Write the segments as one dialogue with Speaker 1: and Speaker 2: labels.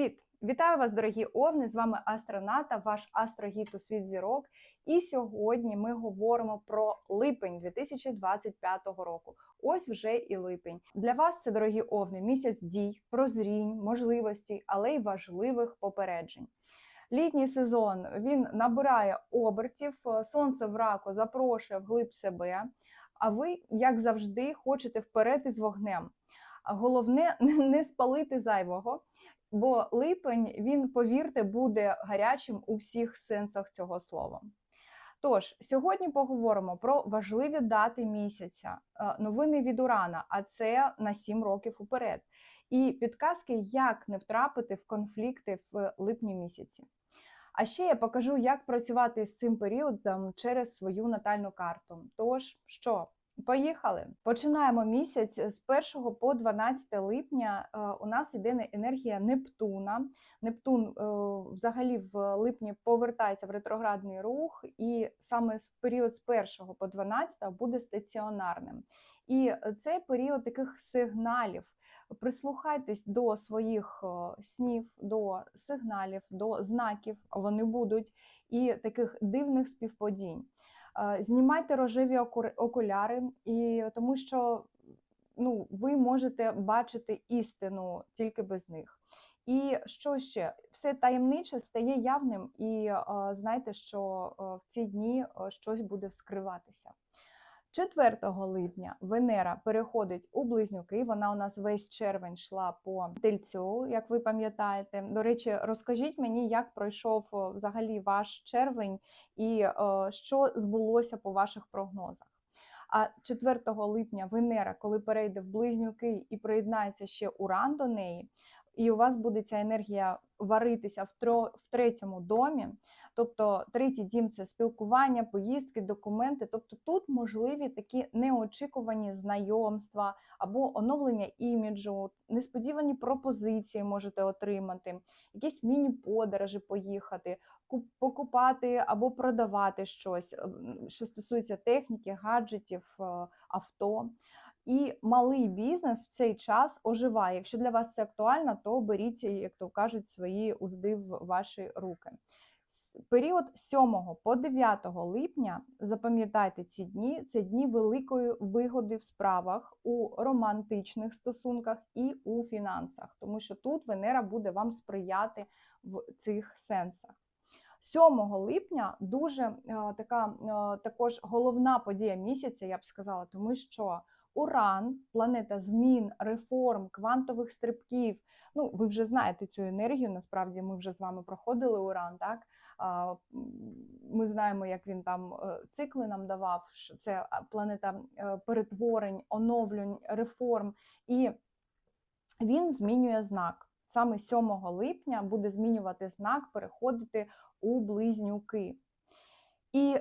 Speaker 1: Привіт! Вітаю вас, дорогі овни! З вами Астроната, ваш астрогід у світ зірок. І сьогодні ми говоримо про липень 2025 року. Ось вже і липень. Для вас це дорогі овни, місяць дій, прозрінь, можливостей, але й важливих попереджень. Літній сезон він набирає обертів, сонце в раку запрошує вглиб себе. А ви, як завжди, хочете вперед із вогнем. Головне не спалити зайвого, бо липень, він, повірте, буде гарячим у всіх сенсах цього слова. Тож, сьогодні поговоримо про важливі дати місяця, е, новини від Урана, а це на 7 років уперед, і підказки, як не втрапити в конфлікти в липні місяці. А ще я покажу, як працювати з цим періодом через свою натальну карту. Тож, що, Поїхали. Починаємо місяць з 1 по 12 липня. Е, у нас іде енергія Нептуна. Нептун е, взагалі в липні повертається в ретроградний рух, і саме в період з 1 по 12 буде стаціонарним. І це період таких сигналів. Прислухайтесь до своїх е, снів, до сигналів, до знаків. Вони будуть, і таких дивних співпадінь. Знімайте рожеві окуляри, і тому що ну, ви можете бачити істину тільки без них. І що ще? Все таємниче стає явним, і знайте, що в ці дні щось буде вскриватися. 4 липня Венера переходить у близнюки. Вона у нас весь червень йшла по тельцю, як ви пам'ятаєте. До речі, розкажіть мені, як пройшов взагалі ваш червень і що збулося по ваших прогнозах. А 4 липня Венера, коли перейде в близнюки і приєднається ще Уран до неї, і у вас буде ця енергія варитися в третьому домі. Тобто третій дім це спілкування, поїздки, документи. Тобто тут можливі такі неочікувані знайомства або оновлення іміджу, несподівані пропозиції можете отримати, якісь міні-подорожі поїхати, покупати або продавати щось, що стосується техніки, гаджетів, е, авто. І малий бізнес в цей час оживає. Якщо для вас це актуально, то беріть, як то кажуть, свої узди в ваші руки. Період з 7 по 9 липня, запам'ятайте ці дні, це дні великої вигоди в справах у романтичних стосунках і у фінансах, тому що тут Венера буде вам сприяти в цих сенсах. 7 липня дуже е, така е, також головна подія місяця, я б сказала, тому що Уран, планета змін, реформ, квантових стрибків. Ну, ви вже знаєте цю енергію. Насправді ми вже з вами проходили Уран. Так ми знаємо, як він там е, цикли нам давав. Це планета е, перетворень, оновлень, реформ, і він змінює знак. Саме 7 липня буде змінювати знак, переходити у близнюки. І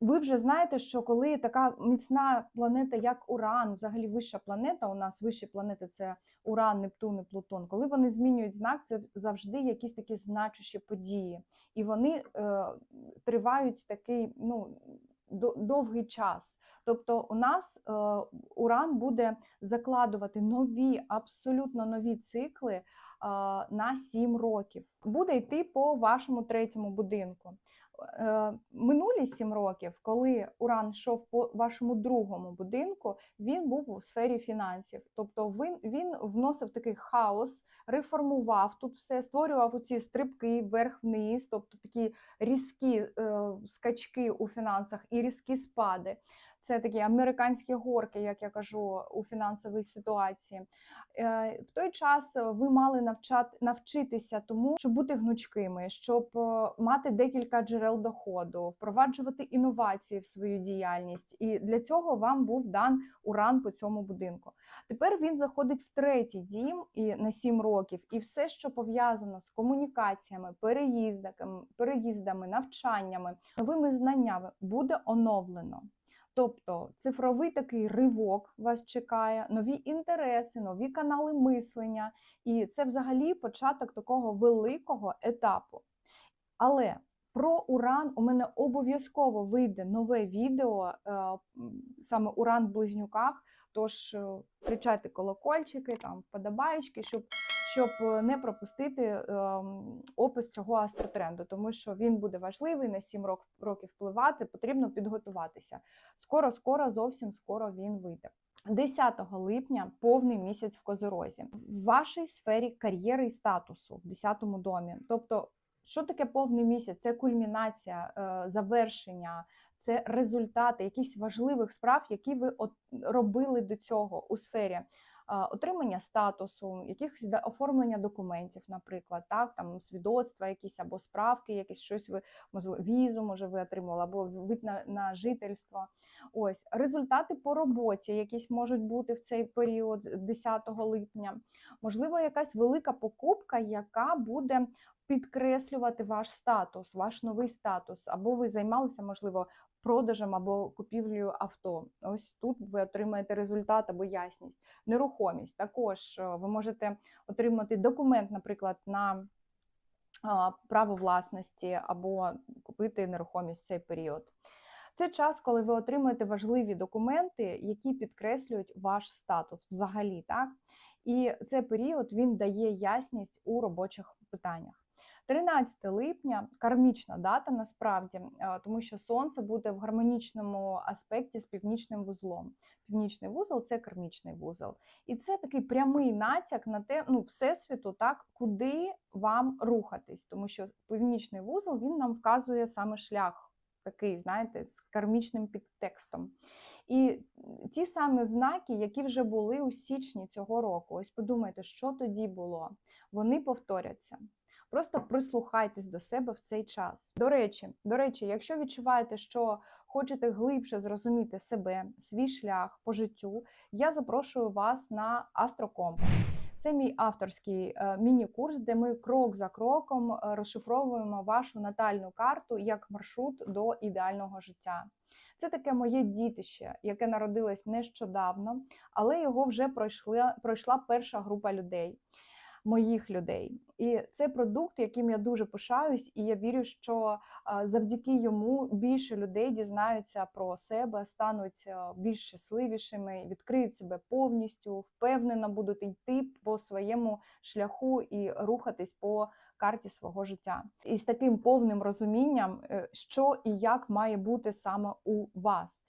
Speaker 1: ви вже знаєте, що коли така міцна планета, як Уран, взагалі вища планета, у нас вищі планети це Уран, Нептун і Плутон, коли вони змінюють знак, це завжди якісь такі значущі події. І вони е, тривають такий ну, довгий час. Тобто, у нас е, Уран буде закладувати нові, абсолютно нові цикли е, на 7 років. Буде йти по вашому третьому будинку. Е, минулі сім років, коли Уран йшов по вашому другому будинку, він був у сфері фінансів. Тобто він він вносив такий хаос, реформував тут все, створював оці стрибки вверх-вниз, тобто такі різкі е, скачки у фінансах і різкі спади. Це такі американські горки, як я кажу, у фінансовій ситуації. Е, в той час ви мали навчати навчитися тому, щоб бути гнучкими, щоб е, мати декілька джерел доходу, впроваджувати інновації в свою діяльність. І для цього вам був дан уран по цьому будинку. Тепер він заходить в третій дім і на сім років, і все, що пов'язано з комунікаціями, переїздами, переїздами, навчаннями, новими знаннями, буде оновлено. Тобто цифровий такий ривок вас чекає, нові інтереси, нові канали мислення, і це взагалі початок такого великого етапу. Але Про уран у мене обов'язково вийде нове відео, е, саме уран в близнюках. Тож е, включайте колокольчики, там вподобаєчки, щоб, щоб е, не пропустити опис цього астротренду, тому що він буде важливий на 7 рок- років впливати, потрібно підготуватися. Скоро, скоро, зовсім скоро він вийде. 10 липня повний місяць в Козорозі в вашій сфері кар'єри і статусу в 10 домі. Тобто, що таке повний місяць? Це кульмінація, е, завершення, це результати якихось важливих справ, які ви робили до цього у сфері. Отримання статусу, якихось оформлення документів, наприклад, так там свідоцтва, якісь або справки, якісь щось ви можливо візу, може ви отримали, або вид на, на жительство. Ось результати по роботі, якісь можуть бути в цей період 10 липня. Можливо, якась велика покупка, яка буде підкреслювати ваш статус, ваш новий статус, або ви займалися, можливо, продажем або купівлею авто. Ось тут ви отримаєте результат або ясність. Нерухомість також е, ви можете отримати документ, наприклад, на право власності або купити нерухомість в цей період. Це час, коли ви отримуєте важливі документи, які підкреслюють ваш статус взагалі, так? І цей період він дає ясність у робочих питаннях. 13 липня кармічна дата насправді, е, тому що сонце буде в гармонічному аспекті з північним вузлом. Північний вузол це кармічний вузол. І це такий прямий натяк на те, ну, всесвіту, так, куди вам рухатись, тому що північний вузол він нам вказує саме шлях, такий, знаєте, з кармічним підтекстом. І ті самі знаки, які вже були у січні цього року. Ось подумайте, що тоді було. Вони повторяться. Просто прислухайтесь до себе в цей час. До речі, до речі, якщо відчуваєте, що хочете глибше зрозуміти себе, свій шлях по життю, я запрошую вас на Астрокомпас. Це мій авторський е, міні-курс, де ми крок за кроком е, розшифровуємо вашу натальну карту як маршрут до ідеального життя. Це таке моє дітище, яке народилось нещодавно, але його вже пройшла, пройшла перша група людей, моїх людей. І це продукт, яким я дуже пишаюсь, і я вірю, що завдяки йому більше людей дізнаються про себе, стануть більш щасливішими, відкриють себе повністю, впевнено будуть йти по своєму шляху і рухатись по карті свого життя. І з таким повним розумінням, е, що і як має бути саме у вас.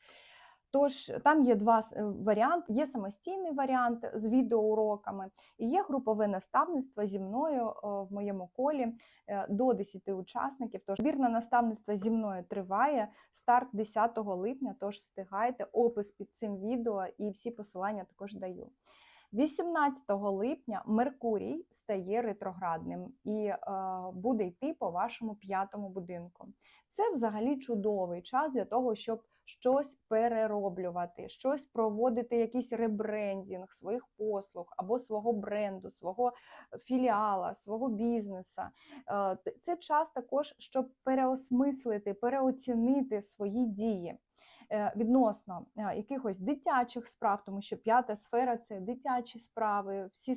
Speaker 1: Тож там є два е, варіанти: є самостійний варіант з відеоуроками, і є групове наставництво зі мною в моєму колі е, до 10 учасників. Тож збір на наставництво зі мною триває. Старт 10 липня. Тож встигайте опис під цим відео і всі посилання також даю. 18 липня Меркурій стає ретроградним і е, буде йти по вашому п'ятому будинку. Це взагалі чудовий час для того, щоб щось перероблювати, щось проводити, якийсь ребрендінг своїх послуг або свого бренду, свого філіала, свого бізнеса. Е, Це час також, щоб переосмислити, переоцінити свої дії. е, Відносно е, якихось дитячих справ, тому що п'ята сфера це дитячі справи, всі,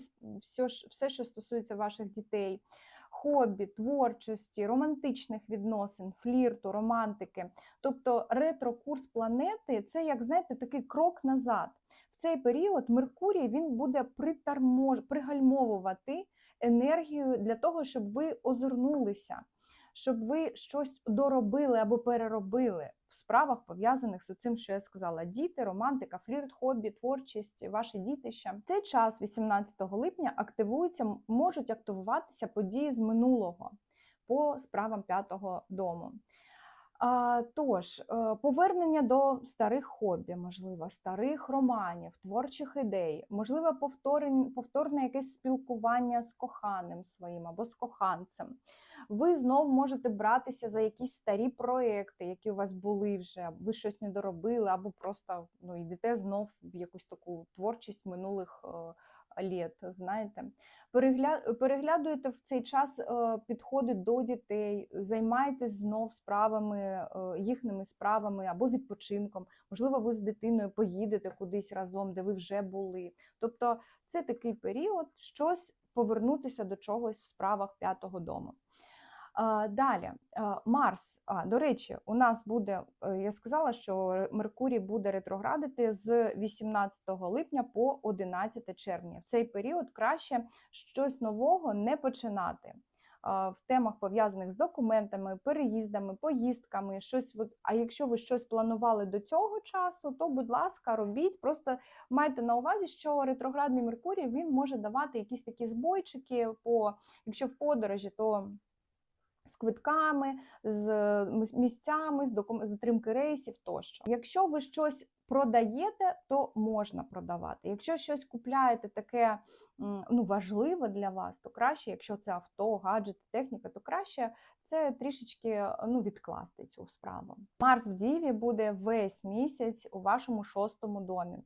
Speaker 1: все, що стосується ваших дітей, хобі, творчості, романтичних відносин, флірту, романтики. Тобто ретро-курс планети це, як знаєте, такий крок назад. В цей період Меркурій він буде пригальмовувати енергію для того, щоб ви озирнулися, щоб ви щось доробили або переробили в справах, пов'язаних з цим, що я сказала: діти, романтика, флірт, хобі, творчість, ваші дітища. В цей час, 18 липня, активуються, можуть активуватися події з минулого по справам п'ятого дому. Тож, е, повернення до старих хобі, можливо, старих романів, творчих ідей, можливо, повторне якесь спілкування з коханим своїм або з коханцем. Ви знов можете братися за якісь старі проекти, які у вас були вже, ви щось не доробили, або просто ну, йдете знов в якусь таку творчість минулих е, літ, знаєте. Перегля... Переглядуєте в цей час е, підходи до дітей, займаєтесь знов справами, е, їхніми справами або відпочинком. Можливо, ви з дитиною поїдете кудись разом, де ви вже були. Тобто це такий період, щось повернутися до чогось в справах п'ятого дому. Далі, Марс. А, до речі, у нас буде, е, я сказала, що Меркурій буде ретроградити з 18 липня по 11 червня. В цей період краще щось нового не починати. В темах пов'язаних з документами, переїздами, поїздками, щось. А якщо ви щось планували до цього часу, то, будь ласка, робіть. Просто майте на увазі, що ретроградний Меркурій він може давати якісь такі збойчики. По якщо в подорожі, то з квитками, з місцями, з затримки рейсів тощо. Якщо ви щось продаєте, то можна продавати. Якщо щось купляєте таке ну, важливе для вас, то краще, якщо це авто, гаджети, техніка, то краще це трішечки ну, відкласти цю справу. Марс в Діві буде весь місяць у вашому шостому домі.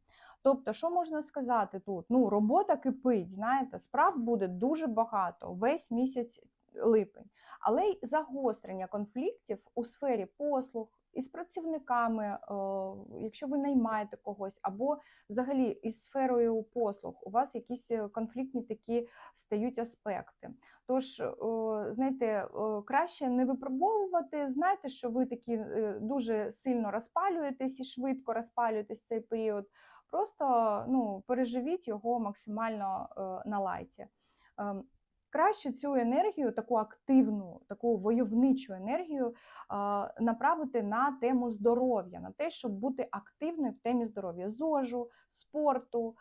Speaker 1: Тобто, що можна сказати тут? Ну, робота кипить, знаєте, справ буде дуже багато весь місяць липень, але й загострення конфліктів у сфері послуг із працівниками, е, якщо ви наймаєте когось, або взагалі із сферою послуг, у вас якісь е, конфліктні такі стають аспекти. Тож, е, знаєте, краще не випробовувати. Знайте, що ви такі дуже сильно розпалюєтесь і швидко розпалюєтесь в цей період. Просто ну, переживіть його максимально на лайті. Краще цю енергію, таку активну, таку войовничу енергію направити на тему здоров'я, на те, щоб бути активною в темі здоров'я, зожу, спорту,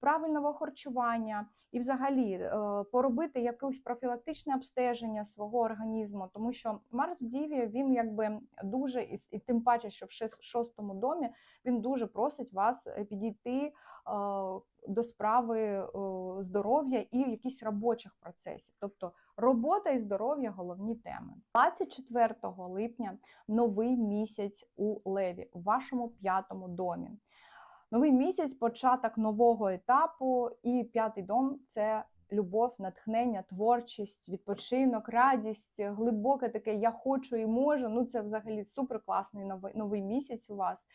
Speaker 1: правильного харчування і, взагалі, е, поробити якесь профілактичне обстеження свого організму, тому що Марс в Діві він якби дуже і, тим паче, що в шостому домі він дуже просить вас е, підійти до справи е, здоров'я і якихось робочих процесів. Тобто робота і здоров'я головні теми. 24 липня новий місяць у Леві, у вашому п'ятому домі. Новий місяць початок нового етапу, і п'ятий дом це любов, натхнення, творчість, відпочинок, радість, глибоке таке я хочу і можу. Ну це взагалі супер класний новий, новий місяць у вас.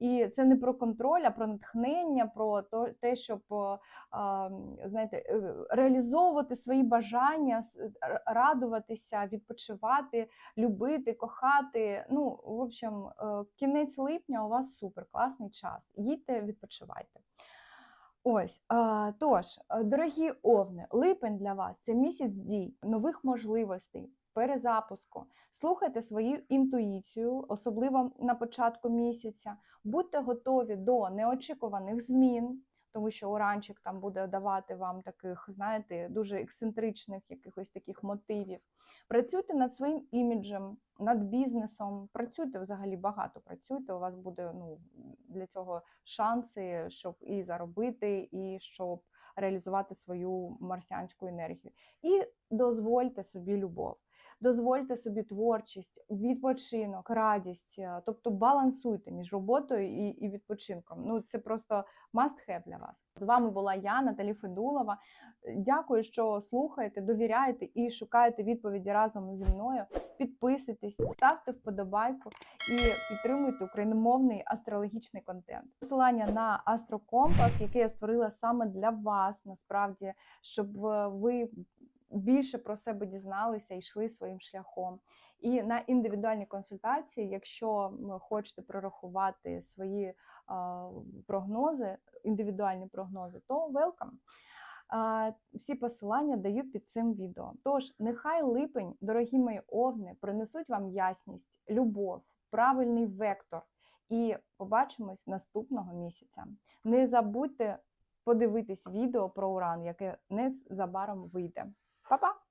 Speaker 1: І це не про контроль, а про натхнення, про те, щоб е, знаєте, е, реалізовувати свої бажання, радуватися, відпочивати, любити, кохати. Ну, в общем, е, кінець липня у вас супер класний час. Їдьте, відпочивайте. Ось тож, дорогі овни, липень для вас це місяць дій, нових можливостей, перезапуску. Слухайте свою інтуїцію, особливо на початку місяця. Будьте готові до неочікуваних змін, тому що уранчик там буде давати вам таких, знаєте, дуже ексцентричних якихось таких мотивів. Працюйте над своїм іміджем, над бізнесом. Працюйте взагалі багато. Працюйте. У вас буде ну для цього шанси, щоб і заробити, і щоб реалізувати свою марсіанську енергію. І дозвольте собі любов. Дозвольте собі творчість, відпочинок, радість, е, тобто балансуйте між роботою і, і відпочинком. Ну це просто must have для вас. З вами була я, Наталі Федулова. Дякую, що слухаєте, довіряєте і шукаєте відповіді разом зі мною. Підписуйтесь, ставте вподобайку і підтримуйте україномовний астрологічний контент. Посилання на Астрокомпас, який я створила саме для вас, насправді, щоб е, ви більше про себе дізналися і йшли своїм шляхом. І на індивідуальні консультації, якщо м, хочете прорахувати свої прогнози, індивідуальні прогнози, то welcome. Всі посилання даю під цим відео. Тож, нехай липень, дорогі мої овни, принесуть вам ясність, любов, правильний вектор. І побачимось наступного місяця. Не забудьте подивитись відео про уран, яке незабаром вийде. Pa, pa!